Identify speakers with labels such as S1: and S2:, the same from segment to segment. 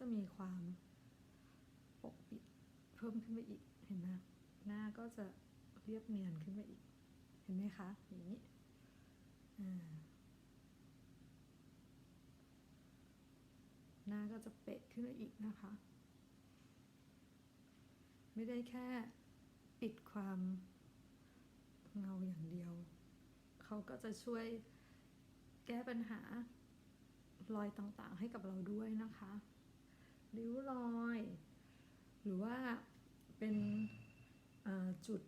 S1: จะมีความปกปิดเพิ่มขึ้นไปอีกเห็นไหมหน้าก็จะเรียบเนียนขึ้นไปอีก เห็นไหมคะ อย่างนี้หน้าก็จะเป๊ะขึ้นไปอีกนะคะ ไม่ได้แค่ปิดความเงาอย่างเดียว เขาก็จะช่วยแก้ปัญหารอยต่างๆให้กับเราด้วยนะคะ ริ้วรอย หรือว่าเป็นจุด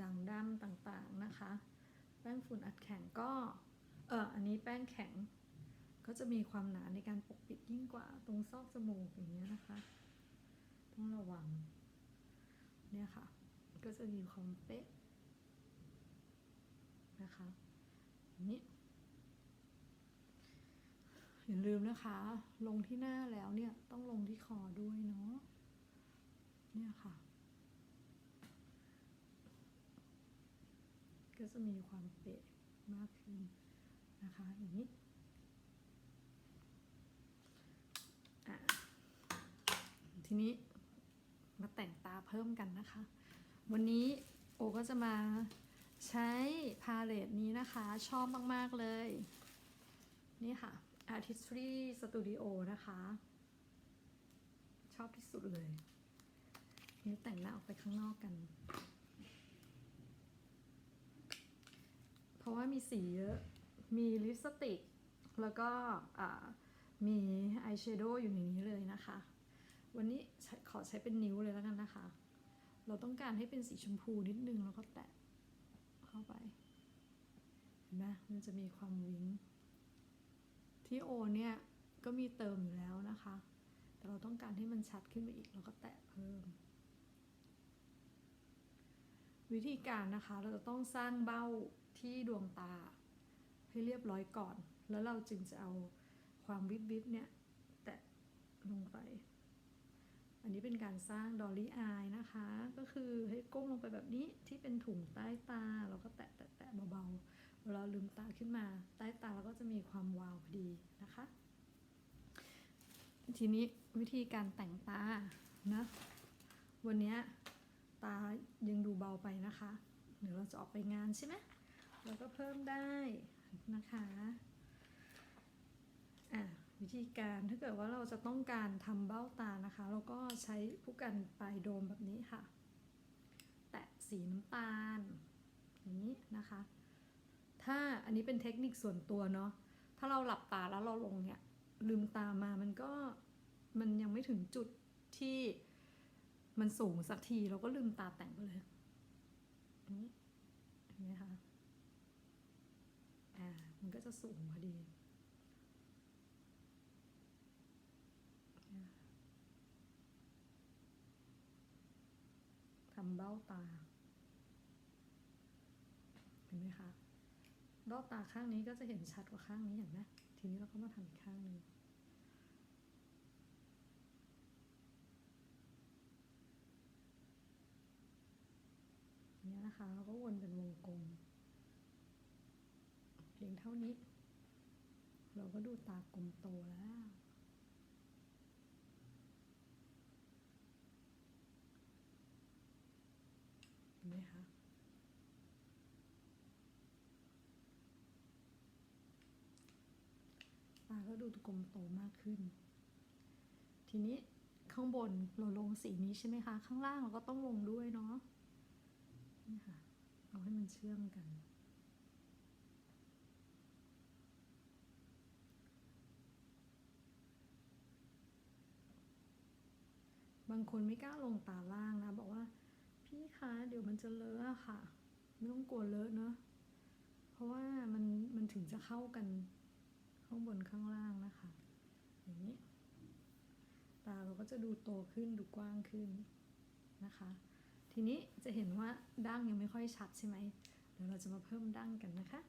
S1: ด่างดำต่างๆนะคะ แป้งฝุ่นอัดแข็งก็เอออันนี้แป้งแข็งก็จะมีความหนาในการปกปิดยิ่งกว่าตรงซอกจมูกอย่างเงี้ยนะคะ ต้องระวังเนี่ยค่ะ ก็จะมีความเป๊ะนะคะนี้ อย่าลืมนะคะ ลงที่หน้าแล้วเนี่ยต้องลงที่คอด้วยเนาะเนี่ยค่ะ ก็จะมีความเป๊ะมากขึ้นนะคะอย่างนี้ทีนี้มาแต่งตาเพิ่มกันนะคะ วันนี้โอก็จะมาใช้พาเลตนี้นะคะ ชอบมาก ๆ เลย นี่ค่ะ Artistry Studio นะคะ ชอบที่สุดเลยนี่แต่งหน้าออกไปข้างนอกกัน เพราะว่ามีสีเยอะ มีลิปสติก แล้วก็มีอายแชโดว์อยู่ในนี้เลยนะคะ วันนี้ขอใช้เป็นนิ้วเลยแล้วกันนะคะ เราต้องการให้เป็นสีชมพูนิดนึงแล้วก็แตะเข้าไป เห็นไหมมันจะมีความวิง ที่โอเนี่ยก็มีเติมอยู่แล้วนะคะ แต่เราต้องการให้มันชัดขึ้นไปอีกเราก็แตะเพิ่ม วิธีการนะคะเราจะต้องสร้างเบ้าที่ดวงตา ให้เรียบร้อยก่อน แล้วเราจึงจะเอาความวิบวิบเนี่ยแตะลงไป อันนี้เป็นการสร้างดอลลี่อายนะคะ ก็คือให้ก้มลงไปแบบนี้ที่เป็นถุงใต้ตาเราก็แตะแตะแตะเบาๆ เวลาลืมตาขึ้นมา ใต้ตาเราก็จะมีความวาวพอดีนะคะ ทีนี้วิธีการแต่งตานะวันนี้ตายังดูเบาไปนะคะเดี๋ยวเราจะออกไปงานใช่ไหมเราก็เพิ่มได้นะคะอะวิธีการถ้าเกิดว่าเราจะต้องการทำเบ้าตานะคะ เราก็ใช้ผู้กันปลายโดมแบบนี้ค่ะ แตะสีน้ำตาลอย่างนี้นะคะ ถ้าอันนี้เป็นเทคนิคส่วนตัวเนาะถ้าเราหลับตาแล้วเราลงเนี่ย ลืมตามามันก็มันยังไม่ถึงจุดที่มันสูงสักทีเราก็ลืมตาแต่งไปเลยอย่นี้เห็นไหมคะอ่ามันก็จะสูงพอดีทำเบ้าตา เห็นไหมคะ รอบตาข้างนี้ก็จะเห็นชัดกว่าข้างนี้เห็นไหมทีนี้เราก็มาทำอีกข้างหนึ่งนี้นะคะเราก็วนเป็นวงกลมเพียงเท่านี้ เราก็ดูตากลมโตแล้ว เห็นไหมคะ ตาก็ ดูกลมโตมากขึ้น ทีนี้ข้างบนเราลงสีนี้ใช่ไหมคะ ข้างล่างเราก็ต้องลงด้วยเนาะนี่ค่ะเอาให้มันเชื่อมกัน บางคนไม่กล้าลงตาล่างนะ บอกว่า พี่คะเดี๋ยวมันจะเลอะค่ะ ไม่ต้องกลัวเลอะเนอะเพราะว่ามันมันถึงจะเข้ากัน ข้างบนข้างล่างนะคะ อย่างนี้ ตาเราก็จะดูโตขึ้นดูกว้างขึ้นนะคะ ทีนี้จะเห็นว่าดั้งยังไม่ค่อยชัดใช่ไหมเดี๋ยวเราจะมาเพิ่มดั้งกันนะคะ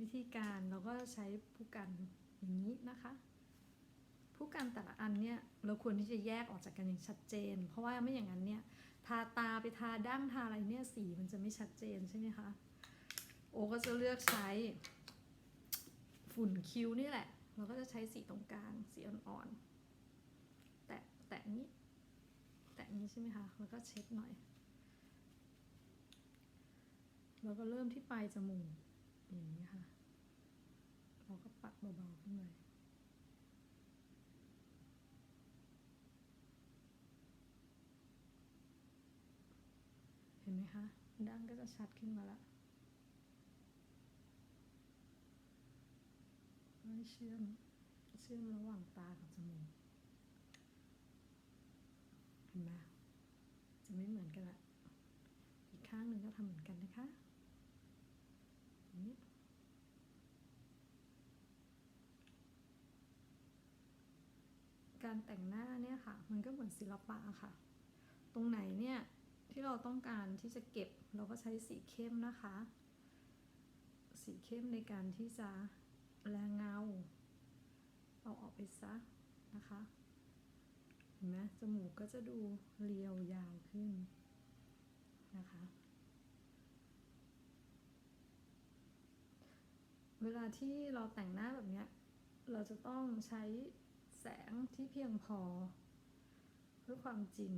S1: วิธีการเราก็ใช้ผู้กันอย่างนี้นะคะผู้กันแต่ละอันเนี่ยเราควรที่จะแยกออกจากกันอย่างชัดเจน เพราะว่าไม่อย่างนั้นเนี่ยทาตาไปทาดั้งทาอะไรเนี่ยสีมันจะไม่ชัดเจนใช่ไหมคะ ก็จะเลือกใช้ ฝุ่นคิ้วนี่แหละ เราก็จะใช้สีตรงกลางสีอ่อนๆ แตะแตะนี้ แตะนี้ใช่ไหมคะ แล้วก็เช็ดหน่อย แล้วก็เริ่มที่ปลายจมูกอย่างนี้ค่ะ เราก็ปัดเบาๆขึ้นเลยเห็นไหมคะดั้งก็จะชัดขึ้นมาละ ไม่เชื่อมเชื่อมระหว่างตากับจมูกเห็นไหมจะไม่เหมือนกันละอีกข้างหนึ่งก็ทำเหมือนกันนะคะนี้การแต่งหน้าเนี่ยค่ะ มันก็เหมือนศิลปะค่ะ ตรงไหนเนี่ยที่เราต้องการที่จะเก็บเราก็ใช้สีเข้มนะคะ สีเข้มในการที่จะ แรงเงา เอาออกไปซะนะคะ เห็นไหมจมูกก็จะดูเรียวยาวขึ้นนะคะ เวลาที่เราแต่งหน้าแบบเนี้ยเราจะต้องใช้แสงที่เพียงพอ เพื่อความจริง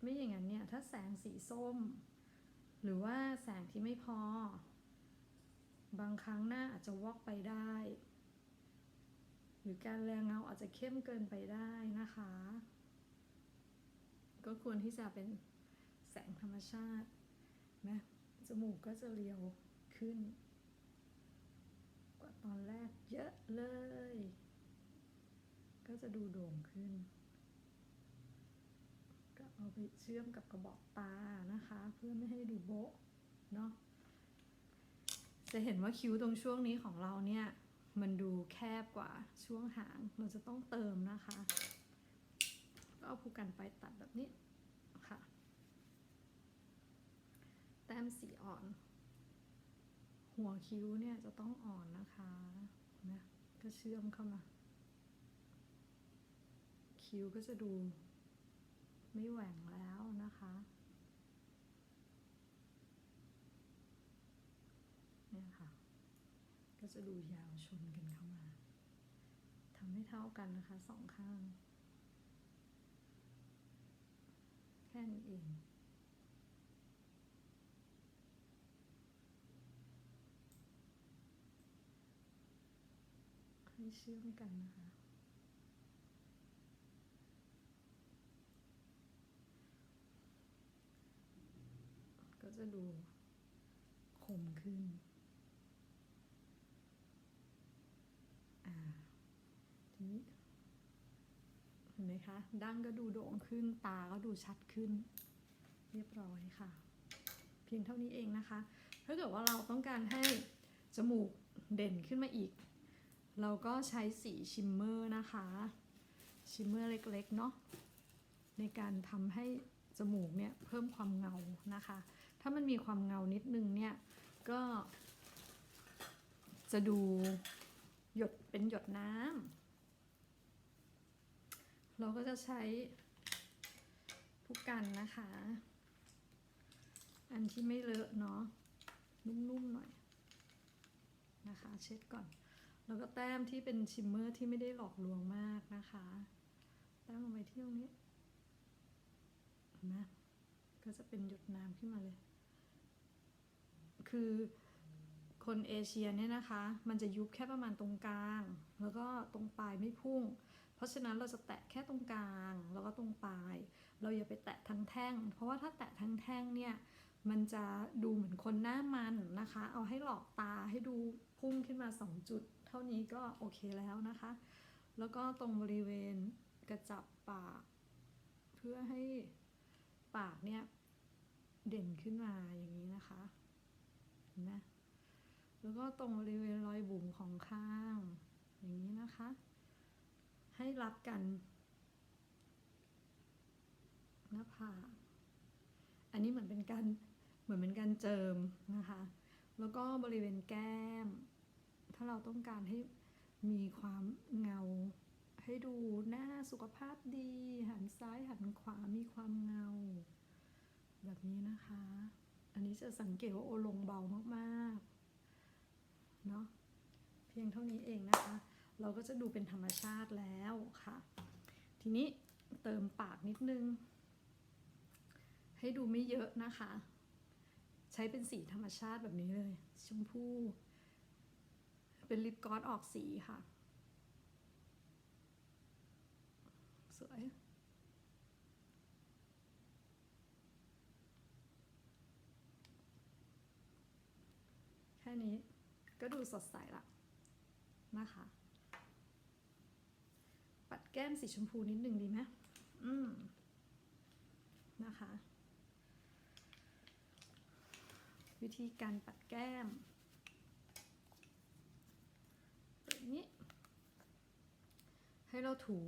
S1: ไม่อย่างนั้นเนี่ย ถ้าแสงสีส้ม หรือว่าแสงที่ไม่พอ บางครั้งหน้าอาจจะวอกไปได้ หรือการแรงเงาอาจจะเข้มเกินไปได้นะคะ ก็ควรที่จะเป็นแสงธรรมชาตินะจมูกก็จะเรียวขึ้น กว่าตอนแรกเยอะเลย ก็จะดูโด่งขึ้น ก็เอาไปเชื่อมกับกระบอกตานะคะ เพื่อไม่ให้ดูโบ๊ะเนาะ จะเห็นว่าคิ้วตรงช่วงนี้ของเราเนี่ย มันดูแคบกว่าช่วงหาง เราจะต้องเติมนะคะ ก็เอาผู้กันไปตัดแบบนี้ค่ะ แต้มสีอ่อน หัวคิ้วเนี่ยจะต้องอ่อนนะคะนะก็เชื่อมเข้ามา คิ้วก็จะดูไม่แหว่งแล้วนะคะ เนี่ยค่ะ ก็จะดูยาวชนกันเข้ามาทำให้เท่ากันนะคะสองข้าง แค่นี้เองให้เชื่อมกันนะคะก็จะดูคมขึ้น อ่า ทีนี้ เห็ นไหมคะดั้งก็ดูโด่งขึ้นตาก็ดูชัดขึ้น เรียบร้อยค่ะ เพียงเท่านี้เองนะคะ ถ้าเกิดว่าเราต้องการให้จมูกเด่นขึ้นมาอีก เราก็ใช้สีชิมเมอร์นะคะ ชิมเมอร์เล็กๆเนาะในการทำให้จมูกเนี่ยเพิ่มความเงานะคะ ถ้ามันมีความเงานิดนึงเนี่ยก็จะดูหยดเป็นหยดน้ำ เราก็จะใช้ผู้กันนะคะ อันที่ไม่เลอะเนาะนุ่มๆหน่อยนะคะ เช็ดก่อน แล้วก็แต้มที่เป็นชิมเมอร์ที่ไม่ได้หลอกลวงมากนะคะ แต้มลงไปที่ตรงนี้เห็นไหมก็จะเป็นหยดน้ำขึ้นมาเลย คือคนเอเชียเนี่ยนะคะ มันจะยุบแค่ประมาณตรงกลาง แล้วก็ตรงปลายไม่พุ่ง เพราะฉะนั้นเราจะแตะแค่ตรงกลางแล้วก็ตรงปลาย เราอย่าไปแตะทั้งแท่ง เพราะว่าถ้าแตะทั้งแท่งเนี่ยมันจะดูเหมือนคนหน้ามันนะคะ เอาให้หลอกตาให้ดูพุ่งขึ้นมา 2 จุด เท่านี้ก็โอเคแล้วนะคะ แล้วก็ตรงบริเวณกระจับปาก เพื่อให้ปากเนี่ยเด่นขึ้นมาอย่างนี้นะคะเห็นไหมแล้วก็ตรงบริเวณรอยบุ๋มของข้าง อย่างนี้นะคะ ให้รับกันหน้าผากอันนี้เหมือนเป็นการเหมือนเป็นการเจิมนะคะ แล้วก็บริเวณแก้ม ถ้าเราต้องการให้มีความเงา ให้ดูหน้าสุขภาพดี หันซ้ายหันขวามีความเงา แบบนี้นะคะ อันนี้จะสังเกตว่าโอลงเบามากๆ เนาะเพีพียงเท่านี้เองนะคะ เราก็จะดูเป็นธรรมชาติแล้วค่ะ ทีนี้เติมปากนิดนึง ให้ดูไม่เยอะนะคะ ใช้เป็นสีธรรมชาติแบบนี้เลย ชมพูเป็นลิปกลอสออกสีค่ะ สวยแค่นี้ก็ดูสดใสละนะคะ แก้มสีชมพูนิดนึงดีไหมอืม นะคะ วิธีการปัดแก้มแบบนี้ ให้เราถู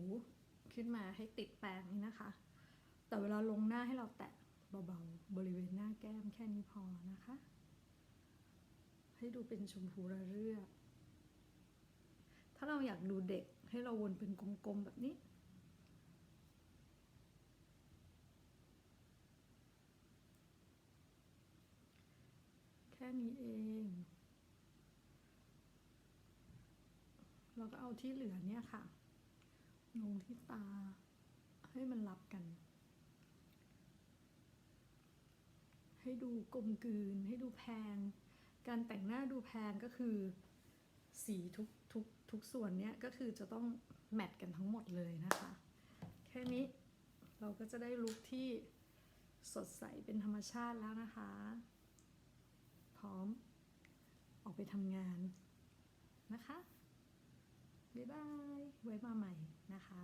S1: ขึ้นมาให้ติดแปรงนี้นะคะ แต่เวลาลงหน้าให้เราแตะเบาๆ บริเวณหน้าแก้มแค่นี้พอนะคะ ให้ดูเป็นชมพูระเรื่อ ถ้าเราอยากดูเด็ก ให้เราวนเป็นกลมๆแบบนี้ แค่นี้เอง เราก็เอาที่เหลือเนี่ยค่ะ ลงที่ตา ให้มันรับกัน ให้ดูกลมกลืน ให้ดูแพง การแต่งหน้าดูแพงก็คือ สีทุกทุกทุกส่วนเนี้ยก็คือจะต้องแมทกันทั้งหมดเลยนะคะ แค่นี้เราก็จะได้ลุคที่สดใสเป็นธรรมชาติแล้วนะคะ พร้อมออกไปทำงานนะคะ บ๊ายบาย ไว้มาใหม่นะคะ